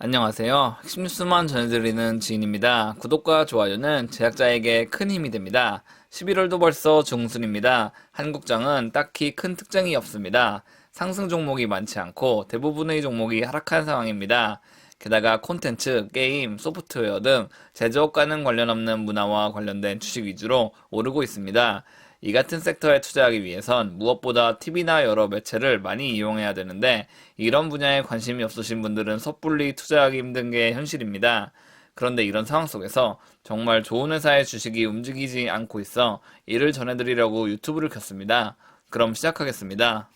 안녕하세요. 핵심 뉴스만 전해드리는 지인입니다. 구독과 좋아요는 제작자에게 큰 힘이 됩니다. 11월도 벌써 중순입니다. 한국장은 딱히 큰 특징이 없습니다. 상승 종목이 많지 않고 대부분의 종목이 하락한 상황입니다. 게다가 콘텐츠, 게임, 소프트웨어 등 제조업과는 관련 없는 문화와 관련된 주식 위주로 오르고 있습니다. 이 같은 섹터에 투자하기 위해선 무엇보다 TV나 여러 매체를 많이 이용해야 되는데 이런 분야에 관심이 없으신 분들은 섣불리 투자하기 힘든 게 현실입니다. 그런데 이런 상황 속에서 정말 좋은 회사의 주식이 움직이지 않고 있어 이를 전해드리려고 유튜브를 켰습니다. 그럼 시작하겠습니다.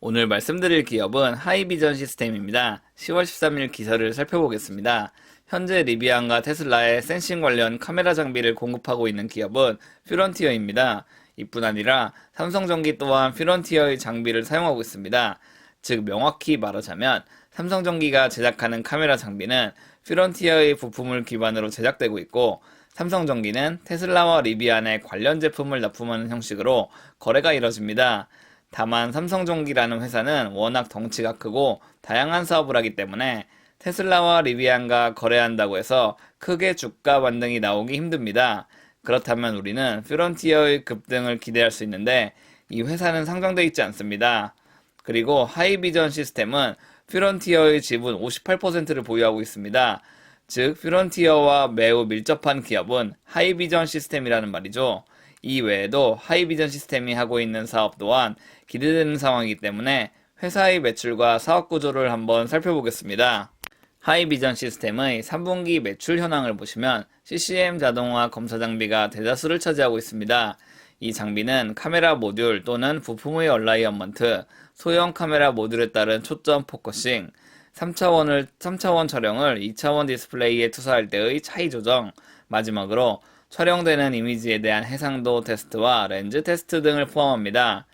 오늘 말씀드릴 기업은 하이비전 시스템입니다. 10월 13일 기사를 살펴보겠습니다. 현재 리비안과 테슬라의 센싱 관련 카메라 장비를 공급하고 있는 기업은 퓨런티어입니다. 이뿐 아니라 삼성전기 또한 퓨런티어의 장비를 사용하고 있습니다. 즉 명확히 말하자면 삼성전기가 제작하는 카메라 장비는 퓨런티어의 부품을 기반으로 제작되고 있고 삼성전기는 테슬라와 리비안의 관련 제품을 납품하는 형식으로 거래가 이뤄집니다. 다만 삼성전기라는 회사는 워낙 덩치가 크고 다양한 사업을 하기 때문에 테슬라와 리비안과 거래한다고 해서 크게 주가 반등이 나오기 힘듭니다. 그렇다면 우리는 퓨런티어의 급등을 기대할 수 있는데 이 회사는 상장돼 있지 않습니다. 그리고 하이비전 시스템은 퓨런티어의 지분 58%를 보유하고 있습니다. 즉 퓨런티어와 매우 밀접한 기업은 하이비전 시스템이라는 말이죠. 이 외에도 하이비전 시스템이 하고 있는 사업 또한 기대되는 상황이기 때문에 회사의 매출과 사업 구조를 한번 살펴보겠습니다. 하이비전 시스템의 3분기 매출 현황을 보시면 CCM 자동화 검사 장비가 대다수를 차지하고 있습니다. 이 장비는 카메라 모듈 또는 부품의 얼라이언먼트, 소형 카메라 모듈에 따른 초점 포커싱, 3차원을 3차원 촬영을 2차원 디스플레이에 투사할 때의 차이 조정, 마지막으로 촬영되는 이미지에 대한 해상도 테스트와 렌즈 테스트 등을 포함합니다.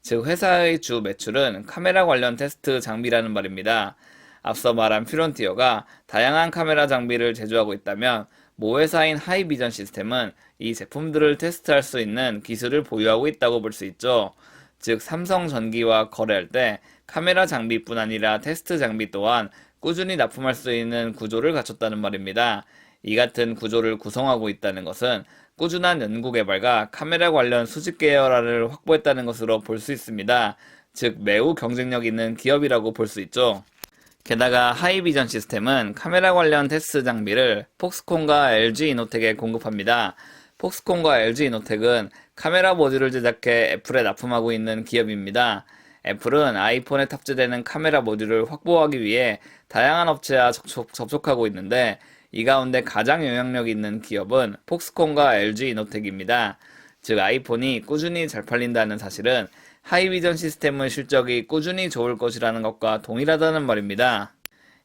즉 회사의 주 매출은 카메라 관련 테스트 장비라는 말입니다. 앞서 말한 퓨런티어가 다양한 카메라 장비를 제조하고 있다면 모 회사인 하이비전 시스템은 이 제품들을 테스트할 수 있는 기술을 보유하고 있다고 볼 수 있죠. 즉 삼성 전기와 거래할 때 카메라 장비뿐 아니라 테스트 장비 또한 꾸준히 납품할 수 있는 구조를 갖췄다는 말입니다. 이 같은 구조를 구성하고 있다는 것은 꾸준한 연구 개발과 카메라 관련 수직 계열화를 확보했다는 것으로 볼 수 있습니다. 즉 매우 경쟁력 있는 기업이라고 볼 수 있죠. 게다가 하이비전 시스템은 카메라 관련 테스트 장비를 폭스콘과 LG 이노텍에 공급합니다. 폭스콘과 LG 이노텍은 카메라 모듈을 제작해 애플에 납품하고 있는 기업입니다. 애플은 아이폰에 탑재되는 카메라 모듈을 확보하기 위해 다양한 업체와 접촉, 접촉하고 있는데 이 가운데 가장 영향력 있는 기업은 폭스콘과 LG 이노텍입니다. 즉 아이폰이 꾸준히 잘 팔린다는 사실은 하이비전 시스템의 실적이 꾸준히 좋을 것이라는 것과 동일하다는 말입니다.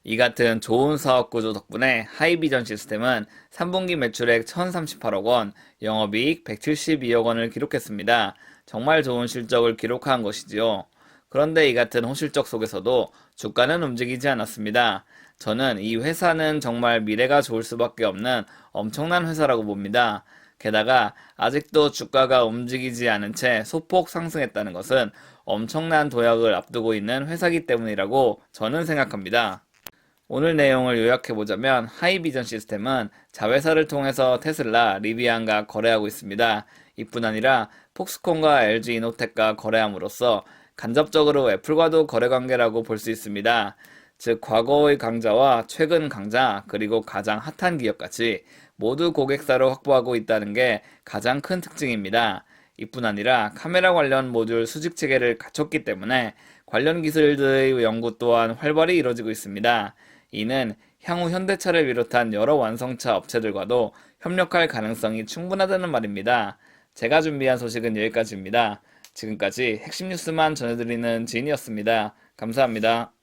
이 같은 좋은 사업 구조 덕분에 하이비전 시스템은 3분기 매출액 1,038억 원, 영업이익 172억 원을 기록했습니다. 정말 좋은 실적을 기록한 것이지요. 그런데 이 같은 호실적 속에서도 주가는 움직이지 않았습니다. 저는 이 회사는 정말 미래가 좋을 수밖에 없는 엄청난 회사라고 봅니다. 게다가 아직도 주가가 움직이지 않은 채 소폭 상승했다는 것은 엄청난 도약을 앞두고 있는 회사기 때문이라고 저는 생각합니다. 오늘 내용을 요약해보자면 하이비전 시스템은 자회사를 통해서 테슬라, 리비안과 거래하고 있습니다. 이뿐 아니라 폭스콘과 LG 이노텍과 거래함으로써 간접적으로 애플과도 거래 관계라고 볼 수 있습니다. 즉 과거의 강자와 최근 강자 그리고 가장 핫한 기업까지 모두 고객사를 확보하고 있다는 게 가장 큰 특징입니다. 이뿐 아니라 카메라 관련 모듈 수직 체계를 갖췄기 때문에 관련 기술들의 연구 또한 활발히 이루어지고 있습니다. 이는 향후 현대차를 비롯한 여러 완성차 업체들과도 협력할 가능성이 충분하다는 말입니다. 제가 준비한 소식은 여기까지입니다. 지금까지 핵심 뉴스만 전해드리는 지인이었습니다. 감사합니다.